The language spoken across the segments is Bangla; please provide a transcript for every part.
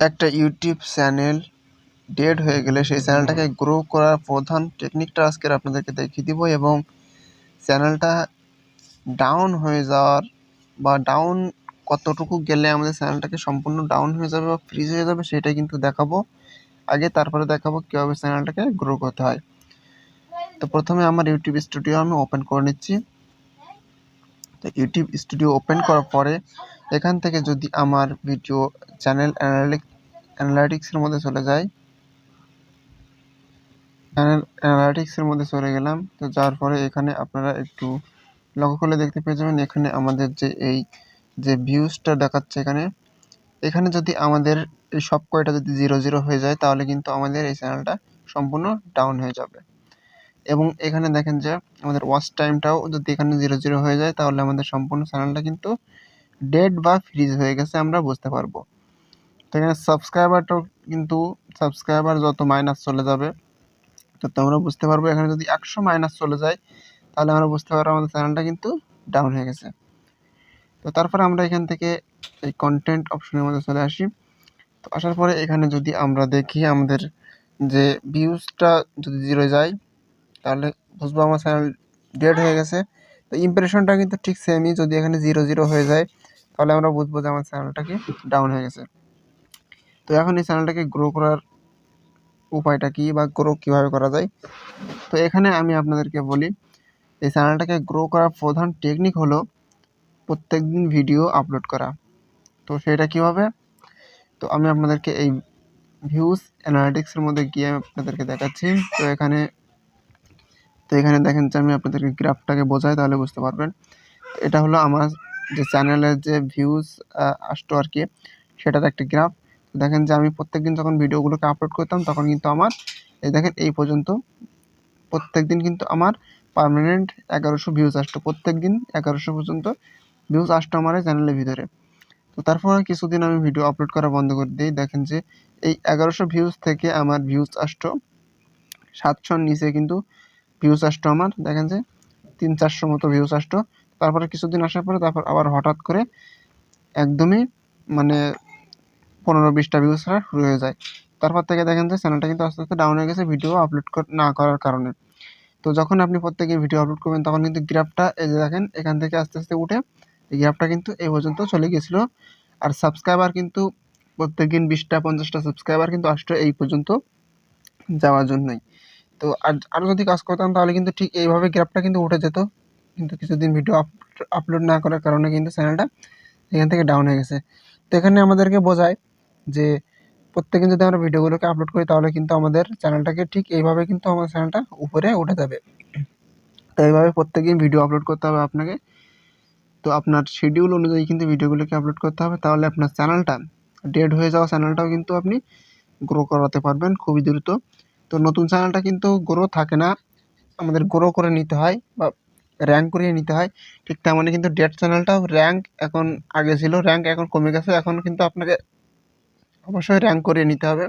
একটা ইউটিউব চ্যানেল ডেড হয়ে গেলে সেই চ্যানেলটাকে গ্রো করার প্রধান টেকনিকটা আজকের আপনাদেরকে দেখিয়ে দিব এবং চ্যানেলটা ডাউন হয়ে যাওয়ার বা ডাউন কতটুকু গেলে আমাদের চ্যানেলটাকে সম্পূর্ণ ডাউন হয়ে যাবে বা ফ্রিজ হয়ে যাবে সেটাই কিন্তু দেখাবো। আগে তারপরে দেখাবো কীভাবে চ্যানেলটাকে গ্রো করতে হয়। তো প্রথমে আমার ইউটিউব স্টুডিও আমি ওপেন করে নিচ্ছি। তো ইউটিউব স্টুডিও ওপেন করার পরে এখান থেকে যদি আমার ভিডিও চ্যানেল অ্যানালিক অ্যানালাইটিক্সের মধ্যে চলে যাই। অ্যানালাইটিক্সের মধ্যে চলে গেলাম। তো যাওয়ার পরে এখানে আপনারা একটু লক্ষ্য করলে দেখতে পেয়ে যাবেন, এখানে আমাদের যে এই যে ভিউজটা দেখাচ্ছে এখানে এখানে যদি আমাদের এই সব কয়টা যদি জিরো জিরো হয়ে যায়, তাহলে কিন্তু আমাদের এই চ্যানেলটা সম্পূর্ণ ডাউন হয়ে যাবে। এবং এখানে দেখেন যে আমাদের ওয়াচ টাইমটাও যদি এখানে জিরো জিরো হয়ে যায়, তাহলে আমাদের সম্পূর্ণ চ্যানেলটা কিন্তু ডেড বা ফ্রিজ হয়ে গেছে, আমরা বুঝতে পারব। তো এখানে সাবস্ক্রাইবারটাও কিন্তু সাবস্ক্রাইবার যত মাইনাস চলে যাবে, তো আমরা বুঝতে পারব এখানে যদি একশো মাইনাস চলে যায়, তাহলে আমরা বুঝতে পারব আমাদের চ্যানেলটা কিন্তু ডাউন হয়ে গেছে। তো তারপরে আমরা এখান থেকে এই কন্টেন্ট অপশনের মধ্যে চলে আসি। তো আসার পরে এখানে যদি আমরা দেখি আমাদের যে ভিউজটা যদি জিরো যায়, তাহলে বুঝব আমার চ্যানেল ডেড হয়ে গেছে। তো ইমপ্রেশনটা কিন্তু ঠিক সেমই যদি এখানে জিরো জিরো হয়ে যায়, তাহলে আমরা বুঝব যে আমার চ্যানেলটাকে ডাউন হয়ে গেছে। তো এখন এই চ্যানেলটাকে গ্রো করার উপায়টা কী বা গ্রো কীভাবে করা যায়? তো এখানে আমি আপনাদেরকে বলি, এই চ্যানেলটাকে গ্রো করার প্রধান টেকনিক হলো প্রত্যেক দিন ভিডিও আপলোড করা। তো সেটা কীভাবে? তো আমি আপনাদেরকে এই ভিউজ অ্যানালিটিক্সের মধ্যে গিয়ে আমি আপনাদেরকে দেখাচ্ছি। তো এখানে তো এখানে দেখেন যে আমি আপনাদেরকে গ্রাফটাকে বোঝাই, তাহলে বুঝতে পারবেন। এটা হলো আমার যে চ্যানেলের যে ভিউজ আসতো আর কি, সেটার একটা গ্রাফ দেখেন যে আমি প্রত্যেক দিন যখন ভিডিওগুলোকে আপলোড করতাম, তখন কিন্তু আমার, এই দেখেন এই পর্যন্ত প্রত্যেক দিন কিন্তু আমার পারমানেন্ট এগারোশো ভিউজ আসতো প্রত্যেক দিন এগারোশো পর্যন্ত ভিউজ আসতো আমার চ্যানেলের ভিতরে। তো তারপর কিছুদিন আমি ভিডিও আপলোড করা বন্ধ করে দিই, দেখেন যে এই এগারোশো ভিউজ থেকে আমার ভিউজ আসতো, সাতশোর নিচে কিন্তু ভিউজ আসতো আমার, দেখেন যে তিন চারশো মতো ভিউজ আসতো। তারপরে কিছুদিন আসার পরে তারপর আবার হঠাৎ করে একদমই মানে পনেরো বিশটা ভিউজ ছাড়া শুরু হয়ে যায়। তারপর থেকে দেখেন যে চ্যানেলটা কিন্তু আস্তে আস্তে ডাউন হয়ে গেছে ভিডিও আপলোড না করার কারণে। তো যখন আপনি প্রত্যেকে ভিডিও আপলোড করবেন, তখন কিন্তু গ্রাফটা এই যে দেখেন, এখান থেকে আস্তে আস্তে উঠে এই গ্রাফটা কিন্তু এই পর্যন্ত চলে গেছিল আর সাবস্ক্রাইবার কিন্তু প্রত্যেক দিন বিশটা, পঞ্চাশটা সাবস্ক্রাইবার কিন্তু আসতো এই পর্যন্ত যাওয়ার জন্যই। তো আর আরও যদি কাজ করতাম, তাহলে কিন্তু ঠিক এইভাবে গ্রাফটা কিন্তু উঠে যেত। কিন্তু কিছুদিন ভিডিও আপলোড না করার কারণে কিন্তু চ্যানেলটা এখান থেকে ডাউন হয়ে গেছে। তো এখানে আমাদেরকে বোঝায় যে প্রত্যেকদিন যদি আমরা ভিডিওগুলোকে আপলোড করি, তাহলে কিন্তু আমাদের চ্যানেলটাকে ঠিক এইভাবে কিন্তু আমার চ্যানেলটা উপরে উঠে যাবে। তো এইভাবে প্রত্যেকদিন ভিডিও আপলোড করতে হবে আপনাকে। তো আপনার শিডিউল অনুযায়ী কিন্তু ভিডিওগুলোকে আপলোড করতে হবে। তাহলে আপনার চ্যানেলটা ডেড হয়ে যাওয়া চ্যানেলটাও কিন্তু আপনি গ্রো করাতে পারবেন খুবই দ্রুত। তো নতুন চ্যানেলটা কিন্তু গ্রো থাকে না। আমাদের গ্রো করে নিতে হয় বা র্যাঙ্ক করিয়ে নিতে হয়। ঠিক তেমনই কিন্তু ডেট চ্যানেলটাও র্যাঙ্ক এখন আগে ছিল র্যাঙ্ক এখন কমে গেছে। এখন কিন্তু আপনাকে অবশ্যই র্যাঙ্ক করে নিতে হবে।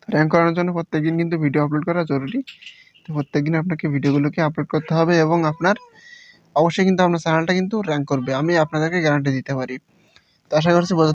তো র্যাঙ্ক করানোর জন্য প্রত্যেকদিন কিন্তু ভিডিও আপলোড করা জরুরি। তো প্রত্যেকদিন আপনাকে ভিডিওগুলোকে আপলোড করতে হবে এবং আপনার অবশ্যই কিন্তু আপনার চ্যানেলটা কিন্তু র্যাঙ্ক করবে। আমি আপনাদেরকে গ্যারান্টি দিতে পারি। তো আশা করছি